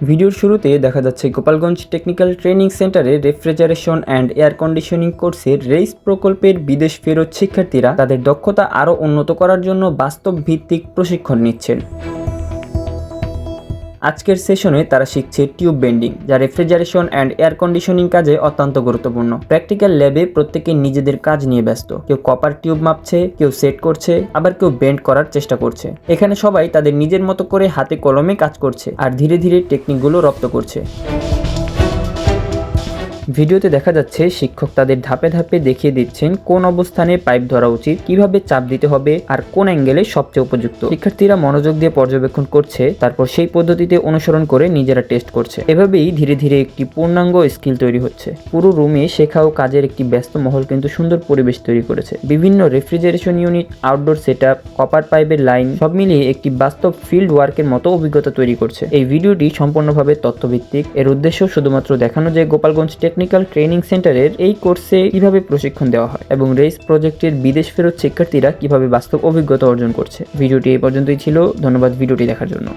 ভিডিওর শুরুতে দেখা যাচ্ছে গোপালগঞ্জ টেকনিক্যাল ট্রেনিং সেন্টারে রেফ্রিজারেশন অ্যান্ড এয়ার কন্ডিশনিং কোর্সের রেইস প্রকল্পের বিদেশ ফেরত শিক্ষার্থীরা তাদের দক্ষতা আরও উন্নত করার জন্য বাস্তব ভিত্তিক প্রশিক্ষণ নিচ্ছেন। আজকের সেশনে তারা শিখছে টিউব বেন্ডিং, যা রেফ্রিজারেশন অ্যান্ড এয়ার কন্ডিশনিং কাজে অত্যন্ত গুরুত্বপূর্ণ। প্র্যাকটিক্যাল ল্যাবে প্রত্যেকে নিজেদের কাজ নিয়ে ব্যস্ত। কেউ কপার টিউব মাপছে, কেউ সেট করছে, আবার কেউ বেন্ড করার চেষ্টা করছে। এখানে সবাই তাদের নিজের মতো করে হাতে কলমে কাজ করছে, আর ধীরে ধীরে টেকনিকগুলো রপ্ত করছে। ভিডিওতে দেখা যাচ্ছে শিক্ষক তাদের ধাপে ধাপে দেখিয়ে দিচ্ছেন কোন অবস্থানে পাইপ ধরা উচিত, কীভাবে চাপ দিতে হবে আর কোন অ্যাঙ্গেলে সবচেয়ে উপযুক্ত। শিক্ষার্থীরা মনোযোগ দিয়ে পর্যবেক্ষণ করছে, তারপর সেই পদ্ধতিতে অনুসরণ করে নিজেরা টেস্ট করছে। এভাবেই ধীরে ধীরে একটি পূর্ণাঙ্গ স্কিল তৈরি হচ্ছে। পুরো রুমে শেখা ও কাজের একটি ব্যস্ত মহল কিন্তু সুন্দর পরিবেশ তৈরি করেছে। বিভিন্ন refrigeration unit, outdoor set copper পাইপের লাইন, সব মিলিয়ে একটি বাস্তব ফিল্ড ওয়ার্কের মতো অভিজ্ঞতা তৈরি করছে। এই ভিডিওটি সম্পূর্ণভাবে তথ্যভিত্তিক। এর উদ্দেশ্য শুধুমাত্র দেখানো যে গোপালগঞ্জ টেকনিক্যাল ট্রেনিং সেন্টারের এই কোর্সে কীভাবে প্রশিক্ষণ দেওয়া হয় এবং রেস প্রজেক্টের বিদেশ ফেরত শিক্ষার্থীরা কীভাবে বাস্তব অভিজ্ঞতা অর্জন করছে? ভিডিওটি এই পর্যন্তই ছিল। ধন্যবাদ ভিডিওটি দেখার জন্য।